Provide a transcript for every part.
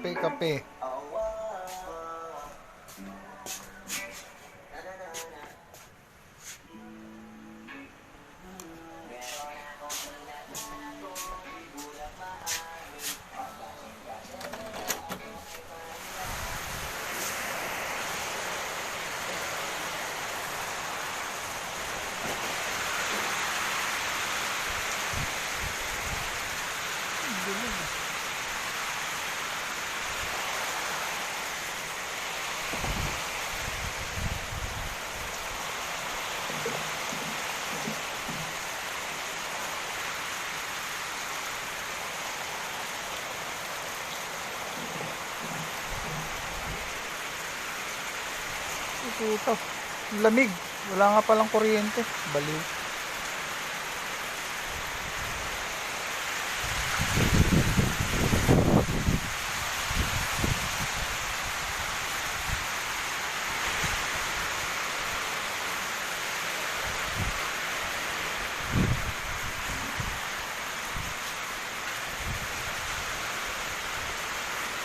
kape kape Puta, lamig. Wala nga palang kuryente. Baliw.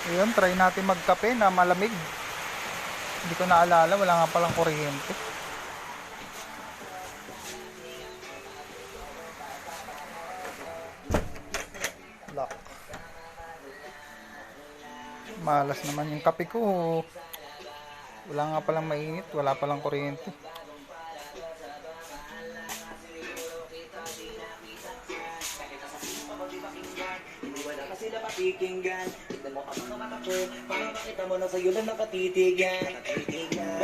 Ayun, try natin magkape na malamig. Hindi ko naalala, wala nga palang kuryente. Lock. Malas naman yung kape ko. Wala nga palang mainit, wala palang kuryente. Wala ka sila pakikinggan Tignan mo ang mga mata ko. Para makita mo na sa'yo lang nakatitigan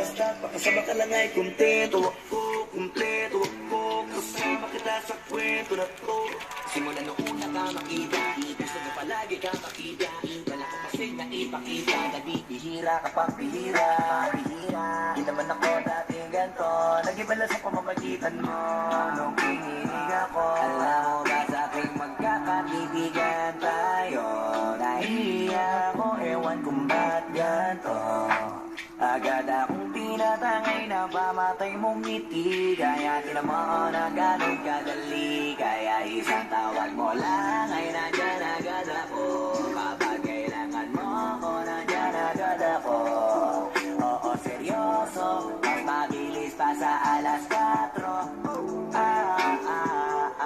Basta pakasama ka lang ay kumpleto ako Kumpleto ako. Kasama kita sa kwento na to. Simula nung una ka makita. Gusto mo palagi ka makita. Wala ko kasi na ipakita. Nabibihira ka pang bihira Di naman ako dating ganto. Nag-iba sa pamamagitan mo. Nung Nahiya ko, ewan kung ba't ganto. Agad akong pinatangay na pamatay mong ngiti. Kaya tinamaan na ganong kadali. Kaya isang tawag mo lang ay nandyan agad ako. Kapag kailangan mo ko, nandyan agad ako. Oo, seryoso, mas mabilis pa sa alas 4